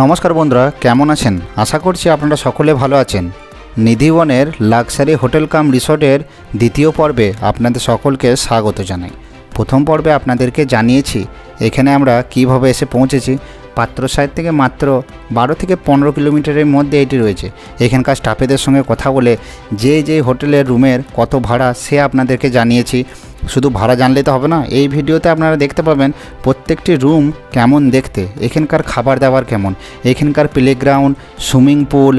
নমস্কার বন্ধুরা, কেমন আছেন? আশা করছি আপনারা সকলে ভালো আছেন। নিধিবনের লাক্সারি হোটেল কাম রিসর্টের দ্বিতীয় পর্বে আপনাদের সকলকে স্বাগত জানাই। প্রথম পর্বে আপনাদেরকে জানিয়েছি, এখানে আমরা কীভাবে এসে পৌঁছেছি। পাত্রসাহের থেকে মাত্র বারো থেকে পনেরো কিলোমিটারের মধ্যে এটি রয়েছে। এখানকার স্টাফেদের সঙ্গে কথা বলে, যে যে হোটেলের রুমের কত ভাড়া সে আপনাদেরকে জানিয়েছি। শুধু ভাড়া জানলে তো হবে না। এই ভিডিওতে আপনারা দেখতে পাবেন প্রত্যেকটি রুম কেমন দেখতে, এখানকার খাবার দাবার কেমন, এখানকার প্লেগ্রাউন্ড সুইমিং পুল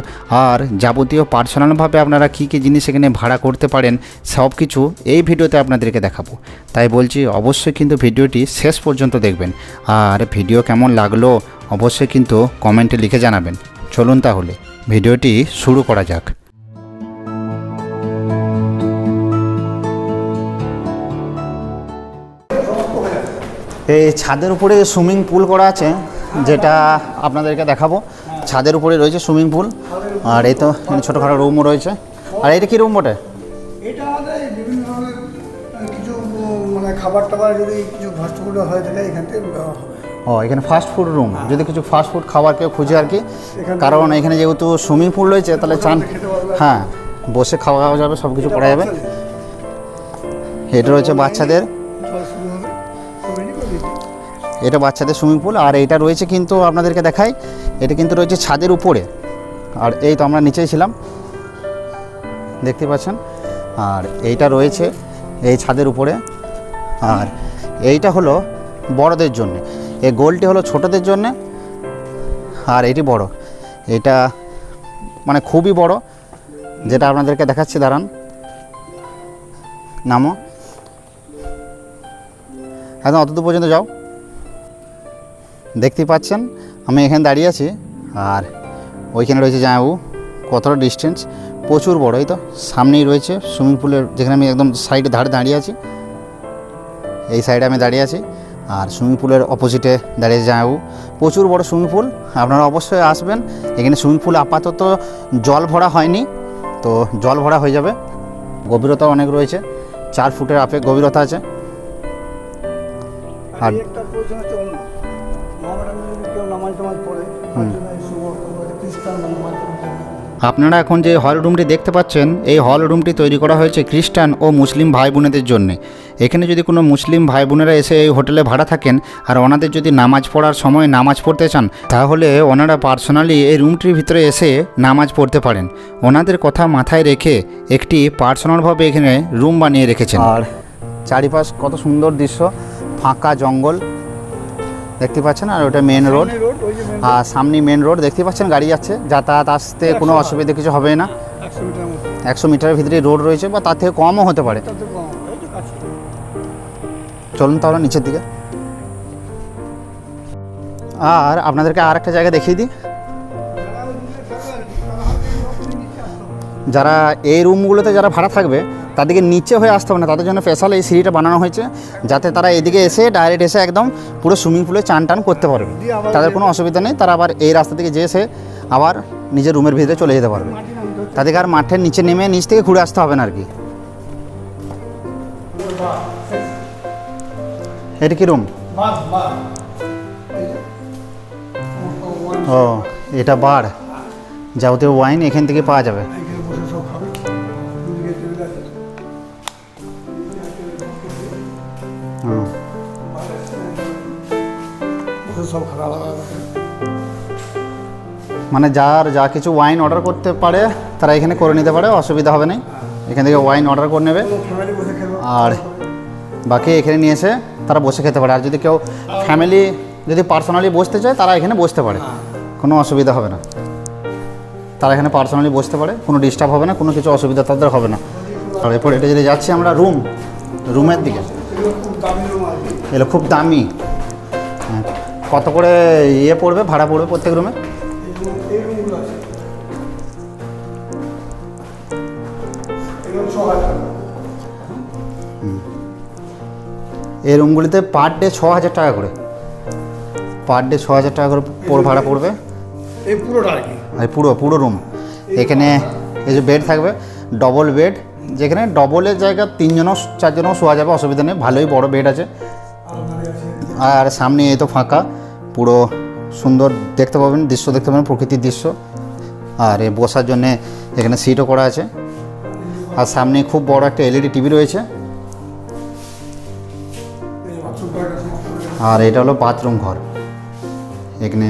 আর যাবতীয় পার্সোনালভাবে আপনারা কী কী জিনিস এখানে ভাড়া করতে পারেন সব কিছু এই ভিডিওতে আপনাদেরকে দেখাবো। তাই বলছি, অবশ্যই কিন্তু ভিডিওটি শেষ পর্যন্ত দেখবেন। আর ভিডিও কেমন লাগল অবশ্যই কিন্তু কমেন্টে লিখে জানাবেন। চলুন তাহলে, ভিডিওটি শুরু করা যাক। এই ছাদের উপরে সুইমিং পুল করা আছে যেটা আপনাদেরকে দেখাবো। ছাদের উপরে রয়েছে সুইমিং পুল আর এই তো ছোটোখাটো রুমও রয়েছে। আর এটা কী রুম বটে? এটা আমাদের বিভিন্ন ধরনের কিছু মানে খাবার টাবার যদি কিছু ফাস্টফুড হয়ে থাকে এখান থেকে ও এখানে ফাস্ট ফুড রুম যদি কিছু ফাস্ট ফুড খাবার কেউ খুঁজে আর কি। কারণ এখানে যেহেতু সুইমিং পুল রয়েছে তাহলে চান হ্যাঁ বসে খাওয়া খাওয়া যাবে সব কিছু করা যাবে। এটা রয়েছে বাচ্চাদের। এটা বাচ্চাদের সুইমিং পুল আর এইটা রয়েছে কিন্তু আপনাদেরকে দেখাই, এটা কিন্তু রয়েছে ছাদের উপরে। আর এই তো আমরা নিচেই ছিলাম, দেখতে পাচ্ছেন? আর এইটা রয়েছে এই ছাদের উপরে। আর এইটা হলো বড়দের জন্য। এই গোলটি হলো ছোটদের জন্য, আর এটি বড়। এটা মানে খুবই বড়, যেটা আপনাদেরকে দেখাচ্ছি, দাঁড়ান। নামো। একদম অতদূর পর্যন্ত যাও। দেখতেই পাচ্ছেন, আমি এখানে দাঁড়িয়ে আছি, আর ওইখানে রয়েছে জামাবু কতটা ডিস্টেন্স প্রচুর বড়, এই তো, সামনেই রয়েছে সুইমিং পুলের যেখানে আমি একদম সাইডে ধারে দাঁড়িয়ে আছি, এই সাইডে আমি দাঁড়িয়ে আছি, আর সুইমিং পুলের অপোজিটে দাঁড়িয়ে জামাবু প্রচুর বড় সুইমিং পুল আপনারা অবশ্যই আসবেন, এখানে সুইমিং পুল আপাতত জল ভরা হয়নি, তো জল ভরা হয়ে যাবে, গভীরতা অনেক রয়েছে, চার ফুটের আপে গভীরতা আছে, আর আপনারা এখন যে হল রুমটি দেখতে পাচ্ছেন এই হল রুমটি তৈরি করা হয়েছে খ্রিস্টান ও মুসলিম ভাই বোনেদের জন্য। এখানে যদি কোনো মুসলিম ভাই বোনেরা এসে এই হোটেলে ভাড়া থাকেন আর ওনাদের যদি নামাজ পড়ার সময় নামাজ পড়তে চান তাহলে ওনারা পার্সোনালি এই রুমটির ভিতরে এসে নামাজ পড়তে পারেন। ওনাদের কথা মাথায় রেখে একটি পার্সোনালভাবে এখানে রুম বানিয়ে রেখেছেন। আর চারিপাশ কত সুন্দর দৃশ্য ফাঁকা জঙ্গল দেখতে পাচ্ছেন? আর ওটা মেন রোড আর সামনে মেন রোড দেখতে পাচ্ছেন? গাড়ি যাচ্ছে। যাতায়াত আসতে কোনো অসুবিধা কিছু হবে না। একশো মিটারের ভিতরে রোড রয়েছে বা তার থেকে কমও হতে পারে। চলুন তাহলে নিচের দিকে। আর আপনাদেরকে আর একটা জায়গা দেখিয়ে দিই। যারা এই রুমগুলোতে যারা ভাড়া থাকবে তাদেরকে নিচে হয়ে আসতে হবে না। তাদের জন্য স্পেশাল এই সিঁড়িটা বানানো হয়েছে, যাতে তারা এদিকে এসে ডাইরেক্ট এসে একদম পুরো সুইমিং পুলে চান টান করতে পারবে। তাদের কোনো অসুবিধা নেই, তারা আবার এই রাস্তা থেকে যেয়ে এসে আবার নিজের রুমের ভিতরে চলে যেতে পারবে। তাদেরকে আর মাঠের নিচে নেমে নিচ থেকে ঘুরে আসতে হবে না আর কি। এটা কি রুম ও, এটা বার যাবতীয় ওয়াইন এখান থেকে পাওয়া যাবে। মানে যার যা কিছু ওয়াইন অর্ডার করতে পারে, তারা এখানে করে নিতে পারে, অসুবিধা হবে না এখান থেকে ওয়াইন অর্ডার করে নেবে। আর বাকি এখানে নিয়ে এসে তারা বসে খেতে পারে। আর যদি কেউ ফ্যামিলি যদি পার্সোনালি বসতে চায়, তারা এখানে বসতে পারে। কোনো অসুবিধা হবে না। তারা এখানে পার্সোনালি বসতে পারে। কোনো ডিস্টার্ব হবে না। কোনো কিছু অসুবিধা তাদের হবে না। আর এরপর এটা যদি যাচ্ছি আমরা রুম রুমের দিকে। এগুলো খুব দামি। হ্যাঁ। কত করে ইয়ে পড়বে? ভাড়া পড়বে প্রত্যেক রুমে এই রুমগুলো আছে রুমগুলিতে পার ডে ছ হাজার টাকা করে। পার ডে ছ হাজার টাকা করে ভাড়া পড়বে। এই পুরোটা আর কি? আর পুরো পুরো রুম এখানে এই যে বেড থাকবে ডবল বেড যেখানে ডবলের জায়গা তিনজনও চারজনও শোয়া যাবে অসুবিধা নেই ভালোই বড় বেড আছে। আর সামনে এই তো ফাঁকা পুরো সুন্দর দেখতে পাবেন, দৃশ্য দেখতে পাবেন, প্রকৃতির দৃশ্য। আর এ বসার জন্যে এখানে সিটও করা আছে। আর সামনে খুব বড় একটা এলইডি টিভি রয়েছে সমস্ত করে আর এটা হলো বাথরুম ঘর। এখানে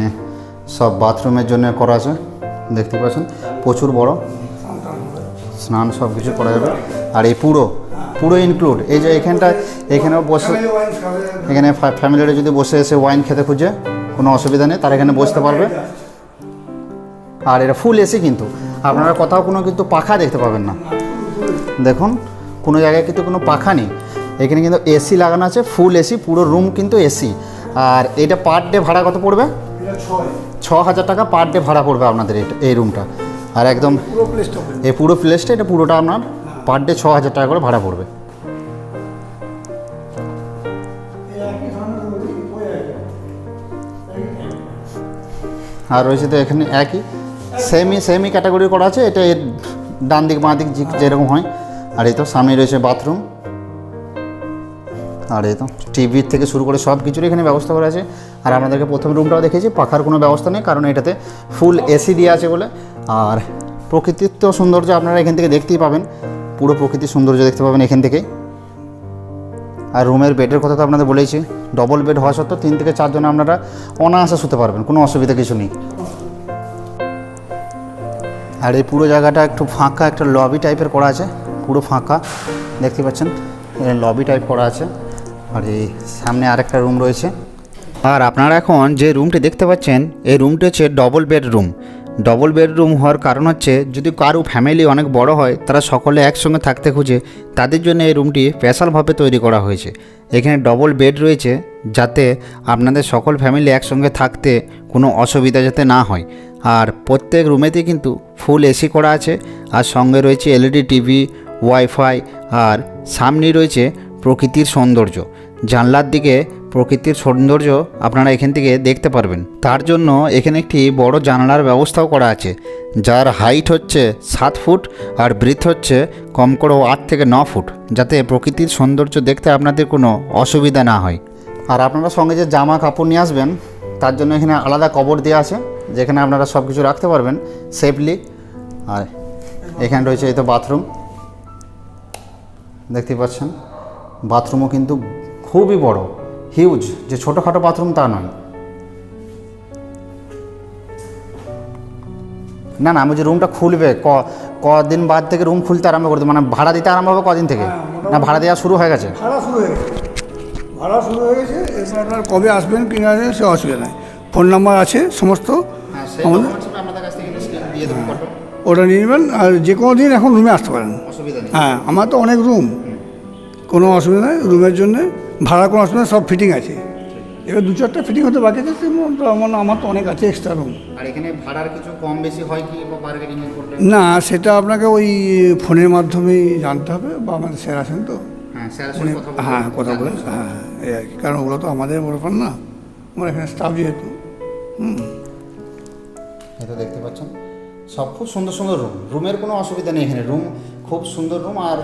সব বাথরুমের জন্য করা আছে, দেখতে পাচ্ছেন। প্রচুর বড়। স্নান সব কিছু করা যাবে। আর এই পুরো পুরো ইনক্লুড এই যে এখানটা এখানেও বসে। এখানে ফ্যামিলিরা যদি বসে এসে ওয়াইন খেতে খুঁজে কোনো অসুবিধা নেই তারা এখানে বসতে পারবে। আর এটা ফুল এসি কিন্তু। আপনারা কোথাও কোনো কিন্তু পাখা দেখতে পাবেন না। দেখুন কোনো জায়গায় কিন্তু কোনো পাখা নেই। এখানে কিন্তু এসি লাগানো আছে ফুল এসি পুরো রুম কিন্তু এসি আর এটা পার ডে ভাড়া কত পড়বে? ছ হাজার টাকা পার ডে ভাড়া পড়বে আপনাদের এই রুমটা আর একদম এই পুরো প্লেসটা এটা পুরোটা আপনার পার ডে ছ হাজার টাকা করে ভাড়া পড়বে। আর রয়েছে তো এখানে একই। সেমি সেমি ক্যাটাগরি করা আছে, এটা এর ডান দিক, বাঁ দিক যেরকম হয়। আর এই তো সামনে রয়েছে বাথরুম আর এই তো টিভি থেকে শুরু করে সব কিছুর এখানে ব্যবস্থা করা আছে। আর আপনাদেরকে প্রথম রুমটাও দেখেছি পাখার কোনো ব্যবস্থা নেই, কারণ এটাতে ফুল এসি দিয়ে আছে বলে। আর প্রকৃতির তো সৌন্দর্য আপনারা এখান থেকে দেখতেই পাবেন। পুরো প্রকৃতির সৌন্দর্য দেখতে পাবেন এখান থেকেই। আর রুমের বেডের কথা তো আপনাদের বলেইছি। ডবল বেড হওয়া সত্ত্বেও তিন থেকে চারজন আপনারা অনায়াসে শুতে পারবেন, কোনো অসুবিধা কিছু নেই। আর এই পুরো জায়গাটা একটু ফাঁকা, একটা লবি টাইপের করা আছে, পুরো ফাঁকা, দেখতে পাচ্ছেন? লবি টাইপ করা আছে, আর এই সামনে আরেকটা রুম রয়েছে। আর আপনারা এখন যে রুমটি দেখতে পাচ্ছেন, এই রুমটি হচ্ছে ডবল বেডরুম ডবল বেডরুম হওয়ার কারণ হচ্ছে, যদি কারও ফ্যামিলি অনেক বড় হয়, তারা সকলে একসঙ্গে থাকতে খুঁজে, তাদের জন্য এই রুমটি স্পেশালভাবে তৈরি করা হয়েছে। এখানে ডবল বেড রয়েছে, যাতে আপনাদের সকল ফ্যামিলি একসঙ্গে থাকতে কোনো অসুবিধা যাতে না হয়। আর প্রত্যেক রুমেতে কিন্তু ফুল এসি করা আছে, আর সঙ্গে রয়েছে এলইডি টিভি ওয়াইফাই আর সামনেই রয়েছে প্রকৃতির সৌন্দর্য। জানলার দিকে প্রকৃতির সৌন্দর্য আপনারা এখান থেকে দেখতে পারবেন। তার জন্য এখানে একটি বড় জানালার ব্যবস্থাও করা আছে, যার হাইট হচ্ছে সাত ফুট আর ব্রিথ হচ্ছে কম করেও আট থেকে ন ফুট, যাতে প্রকৃতির সৌন্দর্য দেখতে আপনাদের কোনো অসুবিধা না হয়। আর আপনারা সঙ্গে যে জামা কাপড় নিয়ে আসবেন, তার জন্য এখানে আলাদা কবর দেওয়া আছে, যেখানে আপনারা সব কিছু রাখতে পারবেন সেফলি আর এখানে রয়েছে এই তো বাথরুম দেখতে পাচ্ছেন? বাথরুমও কিন্তু খুবই বড়। হিউজ যে ছোটোখাটো বাথরুম তা নয়। না না আমি যে রুমটা খুলবে ক কদিন বাদ থেকে রুম খুলতে আরম্ভ করতে মানে ভাড়া দিতে আরম্ভ হবে কদিন থেকে? না ভাড়া দেওয়া শুরু হয়ে গেছে? ভাড়া শুরু হয়ে গেছে। ভাড়া শুরু হয়ে গেছে এরপর আপনার কবে আসবেন কি না সে অসুবিধা নেই। ফোন নাম্বার আছে সমস্ত। আমাদের দিয়ে দেবো ওটা নিয়ে নেবেন আর যে কোনো দিন এখন রুমে আসতে পারেন। হ্যাঁ আমার তো অনেক রুম কোনো অসুবিধা নেই রুমের জন্য। ভাড়া কোনো অসুবিধা সব ফিটিং আছে। এবার দু চারটা ফিটিং হতে বাকি আছে মতো আমার তো অনেক আছে এক্সট্রা রুম আর এখানে ভাড়ার কিছু কম বেশি হয় কি বার্গেনিং না সেটা আপনাকে ওই ফোনের মাধ্যমেই জানতে হবে বা আমাদের স্যার আছেন তো। হ্যাঁ হ্যাঁ কথা বলে হ্যাঁ এই আর কি। কারণ ওগুলো তো আমাদের ব্যাপার না। আমার এখানে স্টাফ যেহেতু হুম। এটা দেখতে পাচ্ছেন? সব খুব সুন্দর সুন্দর রুম রুমের কোনো অসুবিধা নেই এখানে। রুম খুব সুন্দর রুম আর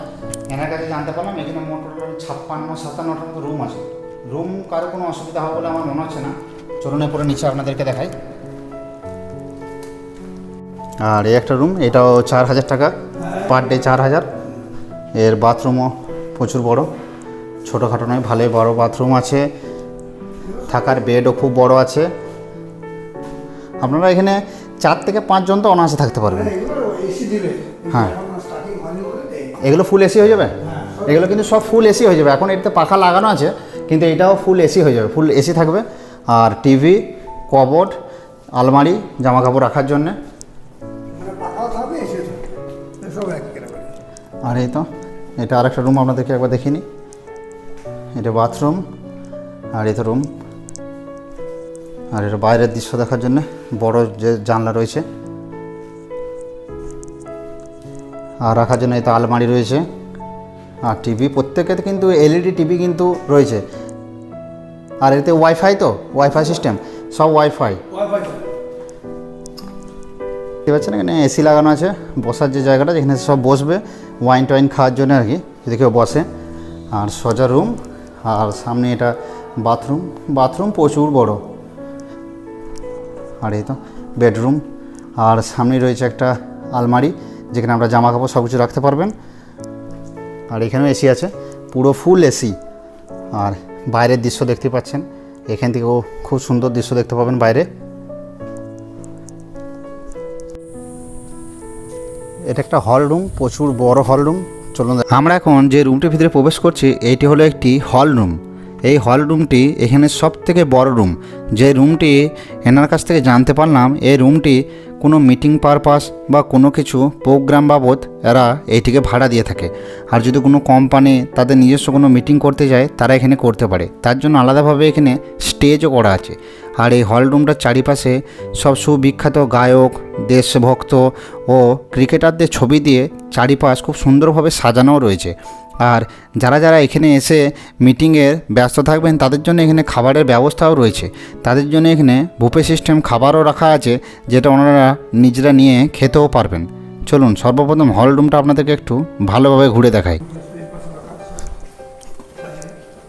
এনার কাছে জানতে পারলাম, এখানে মোট ছাপ্পান্ন, সাতান্নটার মতো রুম আছে। রুম কারও কোনো অসুবিধা হবে বলে আমার মনে হচ্ছে না। চলুন পরে নিচে আপনাদেরকে দেখাই। আর এই একটা রুম এটাও চার হাজার টাকা। পার ডে চার হাজার। এর বাথরুমও প্রচুর বড়। ছোটোখাটো নয়, ভালোই বড় বাথরুম আছে। থাকার বেডও খুব বড় আছে। আপনারা এখানে চার থেকে পাঁচজন তো অনায়াসে থাকতে পারবেন হ্যাঁ। এগুলো ফুল এসি হয়ে। যাবে? এগুলো কিন্তু সব ফুল এসি হয়ে যাবে। এখন এতে পাখা লাগানো আছে কিন্তু এটাও ফুল এসি হয়ে যাবে। ফুল এসি থাকবে। আর টিভি কবট আলমারি জামা কাপড় রাখার জন্যে। মানে ক্যাটাগরি আর এই তো এটা আরেকটা রুম আপনাদেরকে একবার দেখিনি এটা বাথরুম আর এই তো রুম আর এর বাইরের দৃশ্য দেখার জন্য বড় যে জানলা রয়েছে আর রাখার জন্য এই তো আলমারি রয়েছে আর টিভি প্রত্যেকেতে কিন্তু এলইডি টিভি কিন্তু রয়েছে। আর এতে ওয়াইফাই তো ওয়াইফাই সিস্টেম সব ওয়াইফাই। দেখতে পাচ্ছেন এখানে এসি লাগানো আছে বসার যে জায়গাটা যেখানে সব বসবে ওয়াইন টাইন খাওয়ার জন্য আর কি যদি কেউ বসে। আর সোজা রুম আর সামনে এটা বাথরুম বাথরুম প্রচুর বড়। আর এই তো বেডরুম। আর সামনে রয়েছে একটা আলমারি, যেখানে আমরা জামা কাপড় সব কিছু রাখতে পারবেন। আর এখানেও এসি আছে, পুরো ফুল এসি। আর বাইরের দৃশ্য দেখতে পাচ্ছেন, এখান থেকেও খুব সুন্দর দৃশ্য দেখতে পাবেন বাইরে। এটা একটা হল রুম প্রচুর বড় হল রুম চলুন আমরা এখন যে রুমটির ভিতরে প্রবেশ করছি, এইটি হলো একটি হল রুম এই হল রুমটি এখানে সব থেকে বড় রুম। যে রুমটি এনার কাছ থেকে জানতে পারলাম, এই রুমটি কোনো মিটিং পারপাস বা কোনো কিছু প্রোগ্রাম বাবদ এরা এইটিকে ভাড়া দিয়ে থাকে। আর যদি কোনো কোম্পানি তাদের নিজস্ব কোনো মিটিং করতে যায়, তারা এখানে করতে পারে। তার জন্য আলাদাভাবে এখানে স্টেজও করা আছে। আর এই হল রুমটার চারিপাশে সব সুবিখ্যাত গায়ক, দেশভক্ত ও ক্রিকেটারদের ছবি দিয়ে চারিপাশ খুব সুন্দরভাবে সাজানোও রয়েছে। আর যারা যারা এখানে এসে মিটিংয়ের ব্যস্ত থাকবেন, তাদের জন্য এখানে খাবারের ব্যবস্থাও রয়েছে। তাদের জন্য এখানে বুফে সিস্টেম খাবারও রাখা আছে, যেটা ওনারা নিজেরা নিয়ে খেতেও পারবেন। চলুন, সর্বপ্রথম হল রুমটা আপনাদেরকে একটু ভালোভাবে ঘুরে দেখাই।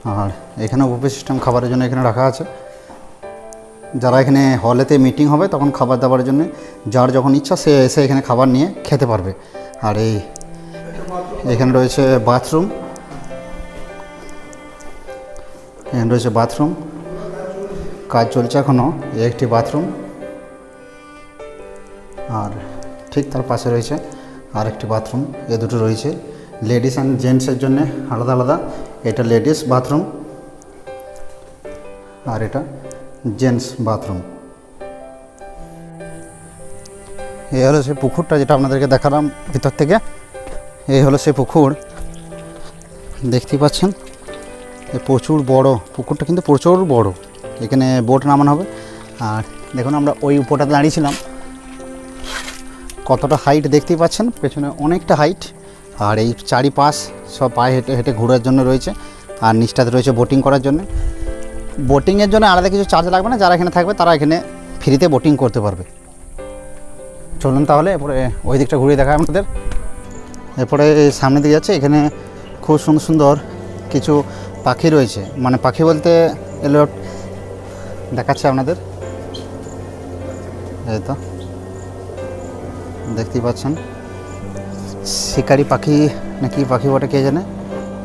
আর এখানেও বুফে সিস্টেম খাবারের জন্য এখানে রাখা আছে। যারা এখানে হলেতে মিটিং হবে, তখন খাবার দাবারের জন্য যার যখন ইচ্ছা, সে এসে এখানে খাবার নিয়ে খেতে পারবে। আর এই এখানে রয়েছে বাথরুম। এখানে রয়েছে বাথরুম। কাজ চলছে এখনও একটি বাথরুম। আর ঠিক তার পাশে রয়েছে আর একটি বাথরুম, এ দুটো রয়েছে। লেডিস অ্যান্ড জেন্টসের জন্য আলাদা আলাদা, এটা লেডিস বাথরুম আর এটা জেন্টস বাথরুম। এ হলো সেই পুকুরটা যেটা আপনাদেরকে দেখালাম ভিতর থেকে। এই হলো সেই পুকুর। দেখতেই পাচ্ছেন? প্রচুর বড়, পুকুরটা কিন্তু প্রচুর বড়। এখানে বোট নামানো হবে। আর দেখুন আমরা ওই উপরটাতে দাঁড়িয়েছিলাম। কতটা হাইট দেখতেই পাচ্ছেন? পেছনে অনেকটা হাইট আর এই চারিপাশ সব পায়ে হেঁটে হেঁটে ঘোরার জন্য রয়েছে। আর নিচটাতে রয়েছে বোটিং করার জন্য। বোটিংয়ের জন্য আলাদা কিছু চার্জ লাগবে না। যারা এখানে থাকবে তারা এখানে ফ্রিতে বোটিং করতে পারবে। চলুন তাহলে এরপরে ওই দিকটা ঘুরিয়ে দেখায় আমাদের। এরপরে সামনে দিকে যাচ্ছে, এখানে খুব সুন্দর সুন্দর কিছু পাখি রয়েছে। মানে পাখি বলতে এলো দেখাচ্ছে আপনাদের। এই তো, দেখতেই পাচ্ছেন। শিকারি পাখি নাকি পাখি বটে, কে জানে?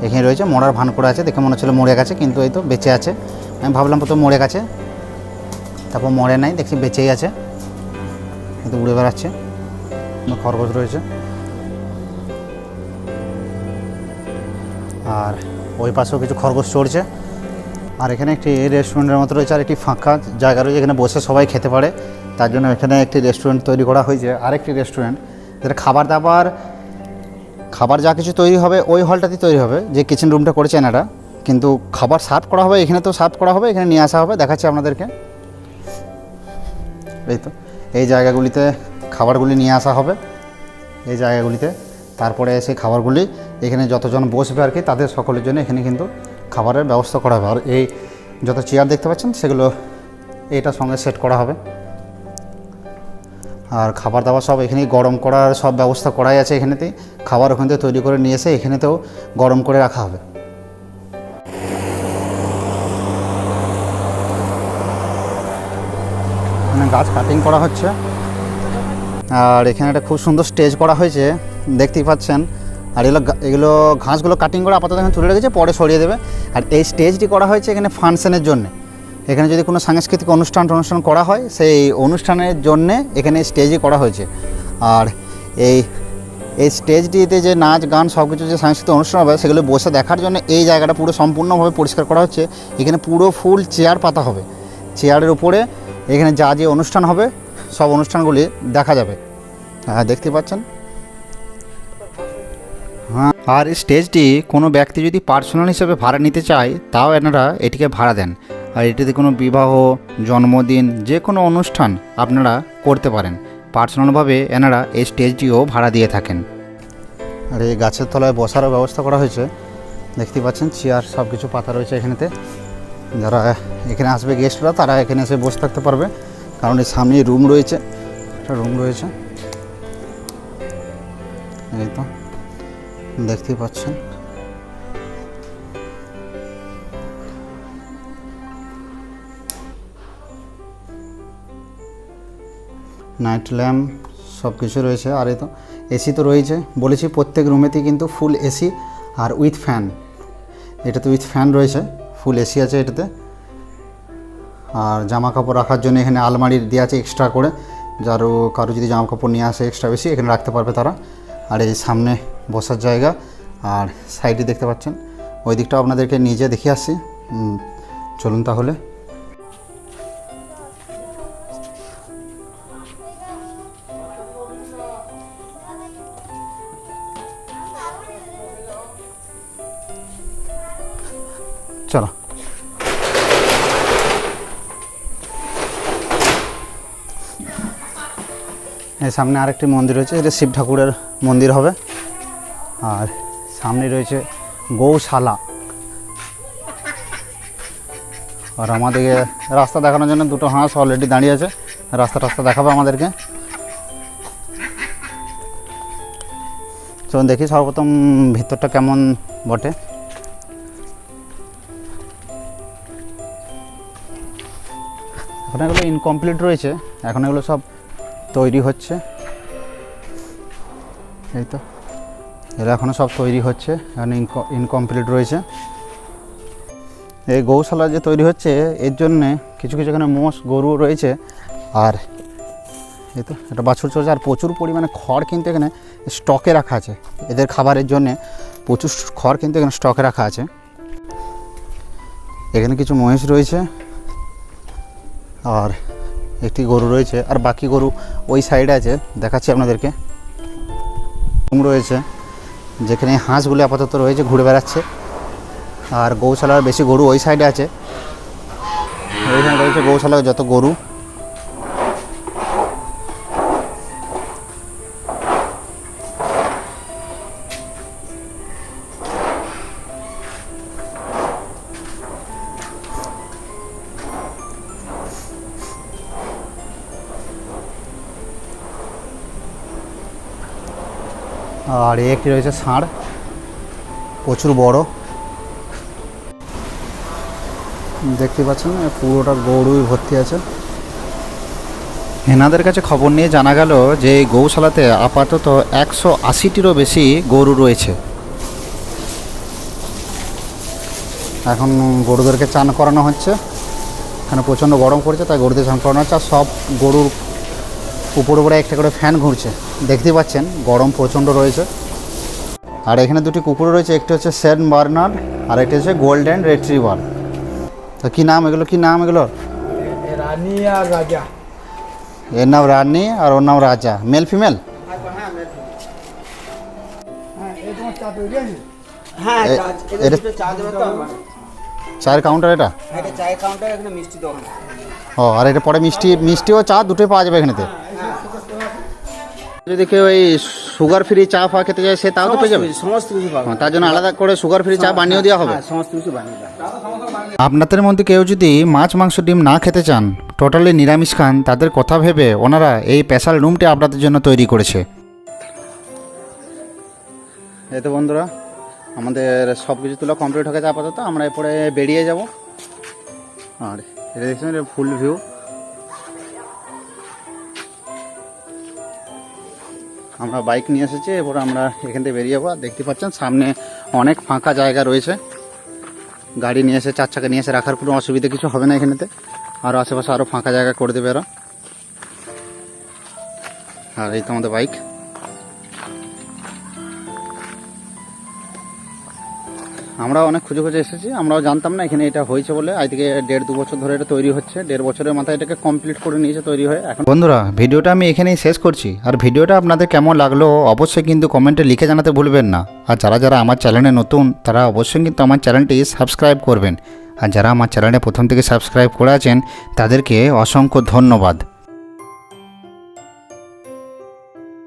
এখানে রয়েছে, মরার ভান করে আছে, দেখে মনে হচ্ছিল মরে গেছে, কিন্তু এই তো বেঁচে আছে। আমি ভাবলাম প্রথম মরে গেছে, তারপর মরে নাই, দেখছি বেঁচেই আছে। কিন্তু উড়ে বেড়াচ্ছে, খরগোশ রয়েছে। আর ওই পাশেও কিছু খরগোশ চড়ছে। আর এখানে একটি রেস্টুরেন্টের মতো রয়েছে, আর একটি ফাঁকা জায়গা রয়েছে এখানে বসে সবাই খেতে পারে। তার জন্য এখানে একটি রেস্টুরেন্ট তৈরি করা হয়েছে। আরেকটি রেস্টুরেন্ট যেটা খাবার দাবার, খাবার যা কিছু তৈরি হবে, ওই হলটাতেই তৈরি হবে। যে কিচেন রুমটা করেছে এনারা। কিন্তু খাবার সার্ভ করা হবে, এখানে তো সার্ভ করা হবে, এখানে নিয়ে আসা হবে, দেখাচ্ছি আপনাদেরকে। এই তো, এই জায়গাগুলিতে খাবারগুলি নিয়ে আসা হবে। এই জায়গাগুলিতে, তারপরে সেই খাবারগুলি এখানে যতজন বসবে আর কি, তাদের সকলের জন্য এখানে কিন্তু খাবারের ব্যবস্থা করা হবে। আর এই যত চেয়ার দেখতে পাচ্ছেন, সেগুলো এইটার সঙ্গে সেট করা হবে। আর খাবার দাবার সব এখানেই গরম করার সব ব্যবস্থা করাই আছে এখানেতেই খাবার ওখান থেকে তৈরি করে নিয়ে এসে এখানেতেও গরম করে রাখা হবে। এখানে গাছ কাটিং করা হচ্ছে। আর এখানে একটা খুব সুন্দর স্টেজ করা হয়েছে। দেখতেই পাচ্ছেন আর এগুলো এগুলো ঘাসগুলো কাটিং করে আপাতত এখানে তুলে রেখেছে, পরে সরিয়ে দেবে। আর এই স্টেজটি করা হয়েছে এখানে ফাংশনের জন্য। এখানে যদি কোনো সাংস্কৃতিক অনুষ্ঠান অনুষ্ঠান করা হয়, সেই অনুষ্ঠানের জন্য এখানে স্টেজই করা হয়েছে। আর এই এই স্টেজটিতে যে নাচ, গান সব কিছু যে সাংস্কৃতিক অনুষ্ঠান হবে, সেগুলো বসে দেখার জন্য এই জায়গাটা পুরো সম্পূর্ণভাবে পরিষ্কার করা হচ্ছে। এখানে পুরো ফুল চেয়ার পাতা হবে। চেয়ারের উপরে এখানে যা যে অনুষ্ঠান হবে, সব অনুষ্ঠানগুলি দেখা যাবে। হ্যাঁ দেখতে পাচ্ছেন? আর স্টেজটি কোনো ব্যক্তি যদি পার্সোনাল হিসেবে ভাড়া নিতে চায়, তাও এনারা এটিকে ভাড়া দেন। আর এটিতে কোনো বিবাহ, জন্মদিন, যে কোনো অনুষ্ঠান আপনারা করতে পারেন। পার্সোনালভাবে এনারা এই স্টেজটিও ভাড়া দিয়ে থাকেন। আর এই গাছের তলায় বসারও ব্যবস্থা করা হয়েছে। দেখতে পাচ্ছেন, চেয়ার সব কিছু পাতা রয়েছে এখানেতে। যারা এখানে আসবে গেস্টরা তারা এখানে এসে বসে থাকতে পারবে। কারণ এই সামনে রুম রয়েছে। একটা রুম রয়েছে। এই তো। দেখতেই পাচ্ছেন। নাইট ল্যাম্প সব কিছু রয়েছে, আর এই তো এসি তো রয়েছে। বলেছি প্রত্যেক রুমেতেই কিন্তু ফুল এসি আর উইথ ফ্যান। এটাতে উইথ ফ্যান রয়েছে, ফুল এসি আছে এটাতে। আর জামা কাপড় রাখার জন্য এখানে আলমারি দেওয়া আছে এক্সট্রা করে। যারও কারও যদি জামা কাপড় নিয়ে আসে এক্সট্রা বেশি, এখানে রাখতে পারবে তারা। আর এই সামনে বসার জায়গা। আর সাইডে দেখতে পাচ্ছেন, ওই দিকটাও আপনাদেরকে নিজে দেখে আসছি। চলুন তাহলে। চলো। এই সামনে আরেকটি মন্দির রয়েছে, এটা শিব ঠাকুরের মন্দির হবে। আর সামনে রয়েছে গৌশালা। আর আমাদেরকে রাস্তা দেখানোর জন্য দুটো হাঁস অলরেডি দাঁড়িয়ে আছে। রাস্তা রাস্তা দেখাবে আমাদেরকে। চলুন দেখি সর্বপ্রথম ভিতরটা কেমন বটে। এখন এগুলো ইনকমপ্লিট রয়েছে। এখন এগুলো সব তৈরি হচ্ছে। এই তো। এরা এখনও সব তৈরি হচ্ছে এখন ইনকমপ্লিট রয়েছে। এই গৌশালা যে তৈরি হচ্ছে, এর জন্যে কিছু কিছু এখানে মোষ, গরু রয়েছে, আর এই তো এটা বাছুর চলছে, আর প্রচুর পরিমাণে খড় কিন্তু এখানে স্টকে রাখা আছে। এদের খাবারের জন্যে প্রচুর খড় কিন্তু এখানে স্টকে রাখা আছে। এখানে কিছু মহিষ রয়েছে, আর একটি গরু রয়েছে, আর বাকি গরু ওই সাইডে আছে, দেখাচ্ছি আপনাদেরকে। রয়েছে। যেখানে হাঁসগুলি আপাতত রয়েছে, ঘুরে বেড়াচ্ছে। আর গৌশালার বেশি গরু ওই সাইডে আছে। ওইখানে রয়েছে গৌশালার যত গরু। আর একটি রয়েছে ষাঁড়, প্রচুর বড়। দেখতে পাচ্ছেন পুরোটা গরুই ভর্তি আছে। এনাদের কাছে খবর নিয়ে জানা গেল যে এই গৌশালাতে আপাতত একশো আশিটিরও বেশি গরু রয়েছে। এখন গরুদেরকে চান করানো হচ্ছে। এখানে প্রচণ্ড গরম পড়েছে, তাই গরুদের চান করানো হচ্ছে। আর সব গরুর উপরে উপরে একটা করে ফ্যান ঘুরছে। দেখতে পাচ্ছেন গরম প্রচণ্ড রয়েছে। আর এখানে দুটি কুকুর রয়েছে একটি হচ্ছে সেন্ট বার্নার আর একটি হচ্ছে গোল্ডেন রেট্রিভার। তো কী নাম এগুলো? কী নাম এগুলোর? রানী আর রাজা। এর নাম রানী আর ওর নাম রাজা। Male female? হ্যাঁ হ্যাঁ চায়ের কাউন্টার এটা? এটা চায়ের কাউন্টার এখানে মিষ্টি দোকান। ও আর এটা পরে মিষ্টি মিষ্টি ও চা দুটোই পাওয়া যাবে এখানেতে। যদি কেউ এই সুগার ফ্রি চা ফা খেতে যায় সে তাও তো পেয়ে যাবে? সমস্ত কিছু পাবে। হ্যাঁ, তার জন্য আলাদা করে সুগার ফ্রি চা বানিয়েও দেওয়া হবে। হ্যাঁ সমস্ত কিছু বানিয়ে আপনাদের মধ্যে কেউ যদি মাছ মাংস ডিম না খেতে চান টোটালি নিরামিষ খান তাদের কথা ভেবে ওনারা এই স্পেশাল রুমটি আপনাদের জন্য তৈরি করেছে। এই তো বন্ধুরা আমাদের সব কিছু তোলা কমপ্লিট হয়ে গেছে আপাতত আমরা এরপরে বেরিয়ে যাব। আর এটা দেখছেন ফুল ভিউ আমরা বাইক নিয়ে এসেছি এবার আমরা এখান থেকে বেরিয়ে যাব। দেখতে পাচ্ছেন, সামনে অনেক ফাঁকা জায়গা রয়েছে। গাড়ি নিয়ে এসে চার চাকা নিয়ে এসে রাখার কোনো অসুবিধা কিছু হবে না এখানেতে। আরও আশেপাশে আরও ফাঁকা জায়গা করে দেবে এরা। আর এই তো আমাদের বাইক। আমরাও অনেক খুঁজে খুঁজে এসেছি, আমরাও জানতাম না এখানে এটা হয়েছে বলে। আজ থেকে দেড় দু বছর ধরে এটা তৈরি হচ্ছে, দেড় বছরের মাথায় এটাকে কমপ্লিট করে নিয়েছে তৈরি হয়ে। এখন বন্ধুরা, ভিডিওটা আমি এখানেই শেষ করছি। আর ভিডিওটা আপনাদের কেমন লাগল অবশ্যই কিন্তু কমেন্টে লিখে জানাতে ভুলবেন না। আর যারা যারা আমার চ্যানেলে নতুন, তারা অবশ্যই কিন্তু আমার চ্যানেলটি সাবস্ক্রাইব করবেন। আর যারা আমার চ্যানেলে প্রথম থেকে সাবস্ক্রাইব করে আছেন, তাদেরকে অসংখ্য ধন্যবাদ।